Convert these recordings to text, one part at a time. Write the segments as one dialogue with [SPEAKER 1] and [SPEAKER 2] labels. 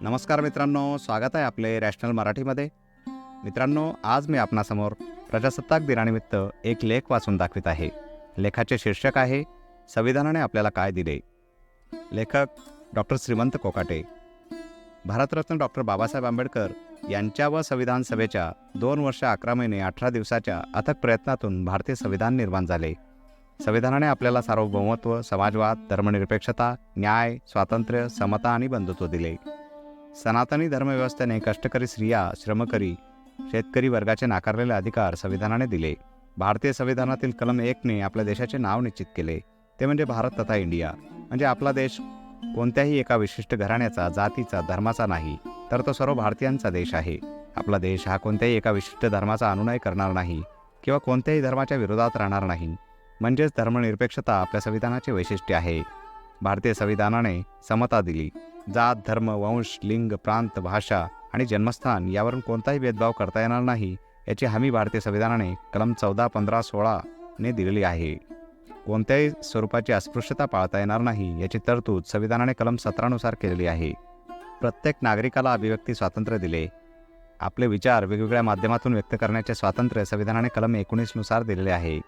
[SPEAKER 1] नमस्कार मित्रांनो स्वागत आहे आपले रॅशनल मराठीमध्ये. मित्रांनो आज मी आपणासमोर प्रजासत्ताक दिनानिमित्त एक लेख वाचून दाखवित आहे. लेखाचे शीर्षक आहे संविधानाने आपल्याला काय दिले? लेखक डॉक्टर श्रीमंत कोकाटे. भारतरत्न डॉक्टर बाबासाहेब आंबेडकर यांच्या व संविधान सभेच्या दोन वर्ष अकरा महिने अठरा दिवसाच्या अथक प्रयत्नातून भारतीय संविधान निर्माण झाले. संविधानाने आपल्याला सार्वभौमत्व समाजवाद धर्मनिरपेक्षता न्याय स्वातंत्र्य समता आणि बंधुत्व दिले. सनातनी धर्मव्यवस्थेने कष्टकरी स्त्रिया श्रमकरी शेतकरी वर्गाचे नाकारलेले अधिकार संविधानाने दिले. भारतीय संविधानातील कलम एकने आपल्या देशाचे नाव निश्चित केले. ते म्हणजे भारत तथा इंडिया. म्हणजे आपला देश कोणत्याही एका विशिष्ट घराण्याचा जातीचा धर्माचा नाही तर तो सर्व भारतीयांचा देश आहे. आपला देश हा कोणत्याही एका विशिष्ट धर्माचा अनुनय करणार नाही किंवा कोणत्याही धर्माच्या विरोधात राहणार नाही. म्हणजेच धर्मनिरपेक्षता आपल्या संविधानाचे वैशिष्ट्य आहे. भारतीय संविधानाने समता दिली. जात धर्म वंश लिंग प्रांत भाषा आणि जन्मस्थान यावरून कोणताही भेदभाव करता येणार नाही याची हमी भारतीय संविधानाने कलम चौदा पंधरा सोळाने दिलेली आहे. कोणत्याही स्वरूपाची अस्पृश्यता पाळता येणार नाही याची तरतूद संविधानाने कलम सतरानुसार केलेली आहे. प्रत्येक नागरिकाला अभिव्यक्ती स्वातंत्र्य दिले. आपले विचार वेगवेगळ्या माध्यमातून व्यक्त करण्याचे स्वातंत्र्य संविधानाने कलम एकोणीसनुसार दिलेले आहे.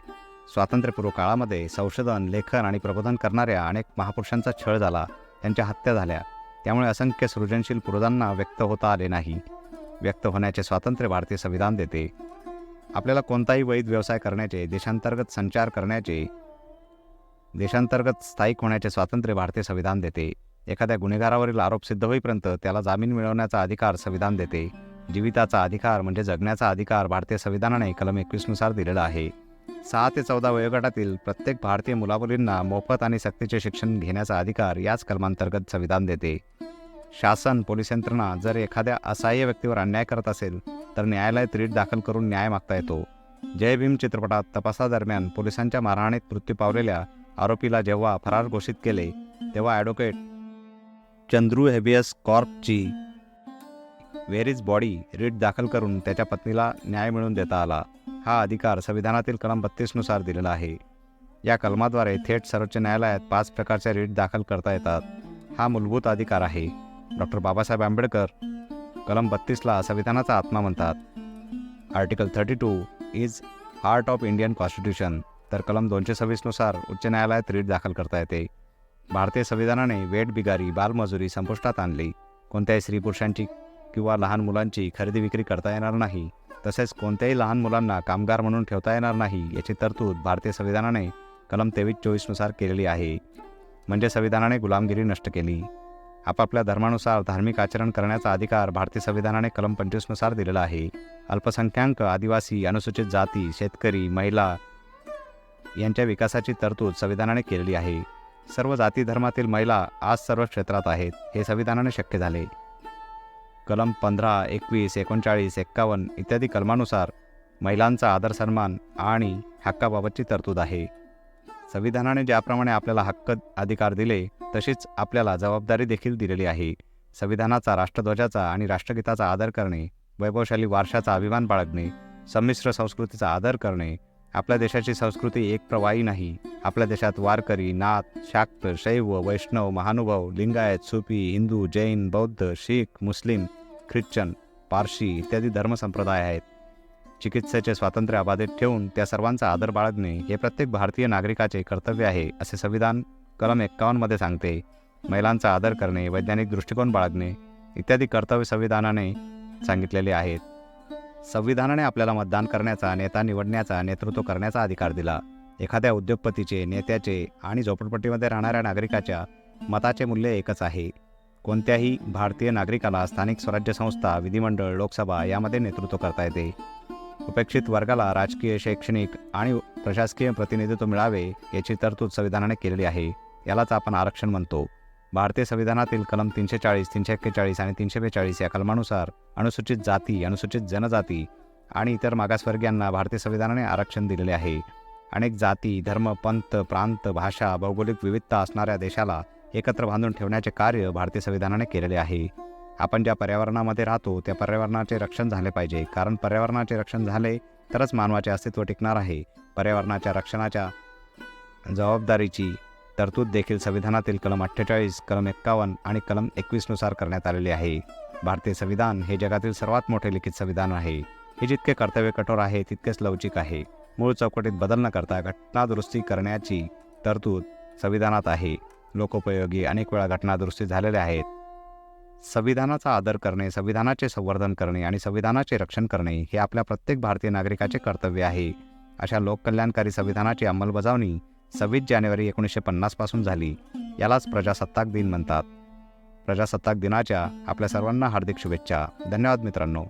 [SPEAKER 1] स्वातंत्र्यपूर्व काळामध्ये संशोधन लेखन आणि प्रबोधन करणाऱ्या अनेक महापुरुषांचा छळ झाला त्यांच्या हत्या झाल्या. त्यामुळे असंख्य सृजनशील पुरुषांना व्यक्त होता आले नाही. व्यक्त होण्याचे स्वातंत्र्य भारतीय संविधान देते. आपल्याला कोणताही वैध व्यवसाय करण्याचे देशांतर्गत संचार करण्याचे देशांतर्गत स्थायिक होण्याचे स्वातंत्र्य भारतीय संविधान देते. एखाद्या गुन्हेगारावरील आरोप सिद्ध होईपर्यंत त्याला जामीन मिळवण्याचा अधिकार संविधान देते. जीविताचा अधिकार म्हणजे जगण्याचा अधिकार भारतीय संविधानाने कलम एकवीसनुसार दिलेला आहे. सहा ते चौदा वयोगटातील प्रत्येक भारतीय मुलामुलींना मोफत आणि सक्तीचे शिक्षण घेण्याचा अधिकार याच कलमांतर्गत संविधान देते. शासन पोलीस यंत्रणा जर एखाद्या असहाय्य व्यक्तीवर अन्याय करत असेल तर न्यायालयात रीट दाखल करून न्याय मागता येतो. जय भीम चित्रपटात तपासादरम्यान पोलिसांच्या मारहाणीत मृत्यू पावलेल्या आरोपीला जेव्हा फरार घोषित केले तेव्हा ॲडव्होकेट चंद्रू हेबियस कॉर्पची व्हेरीज बॉडी रीट दाखल करून त्याच्या पत्नीला न्याय मिळवून देता आला. हा अधिकार संविधानातील कलम बत्तीसनुसार दिलेला आहे. या कलमाद्वारे थेट सर्वोच्च न्यायालयात पाच प्रकारच्या रीट दाखल करता येतात. हा मूलभूत अधिकार आहे. डॉक्टर बाबासाहेब आंबेडकर कलम बत्तीसला संविधानाचा आत्मा म्हणतात. Article thirty two is heart of Indian constitution तर कलम दोनशे सव्वीसनुसार उच्च न्यायालयात रीट दाखल करता येते. भारतीय संविधानाने वेट बिगारी बालमजुरी संपुष्टात आणली. कोणत्याही स्त्री पुरुषांची किंवा लहान मुलांची खरेदी विक्री करता येणार नाही. तसेच कोणत्याही लहान मुलांना कामगार म्हणून ठेवता येणार नाही याची तरतूद भारतीय संविधानाने कलम तेवीस चोवीसनुसार केलेली आहे. म्हणजे संविधानाने गुलामगिरी नष्ट केली. आपापल्या धर्मानुसार धार्मिक आचरण करण्याचा अधिकार भारतीय संविधानाने कलम पंचवीसनुसार दिलेला आहे. अल्पसंख्याक आदिवासी अनुसूचित जाती शेतकरी महिला यांच्या विकासाची तरतूद संविधानाने केलेली आहे. सर्व जाती धर्मातील महिला आज सर्व क्षेत्रात आहेत हे संविधानाने शक्य झाले. कलम पंधरा एकवीस एकोणचाळीस एक्कावन्न इत्यादी कलमानुसार महिलांचा आदर सन्मान आणि हक्काबाबतची तरतूद आहे. संविधानाने ज्याप्रमाणे आपल्याला हक्क अधिकार दिले तशीच आपल्याला जबाबदारी देखील दिलेली आहे. संविधानाचा राष्ट्रध्वजाचा आणि राष्ट्रगीताचा आदर करणे वैभवशाली वारशाचा अभिमान बाळगणे संमिश्र संस्कृतीचा आदर करणे आपल्या देशाची संस्कृती एक प्रवाही नाही आपल्या देशात वारकरी नाथ शाक्त शैव वैष्णव महानुभाव लिंगायत सुफी हिंदू जैन बौद्ध शीख मुस्लिम ख्रिश्चन पारशी इत्यादी धर्मसंप्रदाय आहेत. चिकित्सेचे स्वातंत्र्य अबाधित ठेवून त्या सर्वांचा आदर बाळगणे हे प्रत्येक भारतीय नागरिकाचे कर्तव्य आहे असे संविधान कलम एक्कावन्नमध्ये सांगते. महिलांचा आदर करणे वैज्ञानिक दृष्टिकोन बाळगणे इत्यादी कर्तव्य संविधानाने सांगितलेले आहेत. संविधानाने आपल्याला मतदान करण्याचा नेता निवडण्याचा नेतृत्व करण्याचा अधिकार दिला. एखाद्या उद्योगपतीचे नेत्याचे आणि झोपडपट्टीमध्ये राहणाऱ्या नागरिकाच्या मताचे मूल्य एकच आहे. कोणत्याही भारतीय नागरिकाला स्थानिक स्वराज्य संस्था विधिमंडळ लोकसभा यामध्ये नेतृत्व करता येते. उपेक्षित वर्गाला राजकीय शैक्षणिक आणि प्रशासकीय प्रतिनिधित्व मिळावे याची तरतूद संविधानाने केलेली आहे. यालाच आपण आरक्षण म्हणतो. भारतीय संविधानातील कलम तीनशे चाळीस तीनशे एक्केचाळीस आणि तीनशे बेचाळीस या कलमानुसार अनुसूचित जाती अनुसूचित जनजाती आणि इतर मागासवर्गीयांना भारतीय संविधानाने आरक्षण दिलेले आहे. अनेक जाती धर्म पंथ प्रांत भाषा भौगोलिक विविधता असणाऱ्या देशाला एकत्र बांधून ठेवण्याचे कार्य भारतीय संविधानाने केलेले आहे. आपण ज्या पर्यावरणामध्ये राहतो त्या पर्यावरणाचे रक्षण झाले पाहिजे. कारण पर्यावरणाचे रक्षण झाले तरच मानवाचे अस्तित्व टिकणार आहे. पर्यावरणाच्या रक्षणाच्या जबाबदारीची तरतूद देखील संविधानातील कलम अठ्ठेचाळीस कलम एक्कावन्न आणि कलम एकवीसनुसार करण्यात आलेली आहे. भारतीय संविधान हे जगातील सर्वात मोठे लिखित संविधान आहे. हे जितके कर्तव्य कठोर आहे तितकेच लवचिक आहे. मूळ चौकटीत बदल न करता घटनादुरुस्ती करण्याची तरतूद संविधानात आहे. लोकोपयोगी अनेक वेळा घटनादुरुस्ती झालेल्या आहेत. संविधानाचा आदर करणे संविधानाचे संवर्धन करणे आणि संविधानाचे रक्षण करणे हे आपल्या प्रत्येक भारतीय नागरिकाचे कर्तव्य आहे. अशा लोककल्याणकारी संविधानाची अंमलबजावणी सव्वीस जानेवारी एकोणीसशे पन्नासपासून झाली. यालाच प्रजासत्ताक दिन म्हणतात. प्रजासत्ताक दिनाच्या आपल्या सर्वांना हार्दिक शुभेच्छा. धन्यवाद मित्रांनो.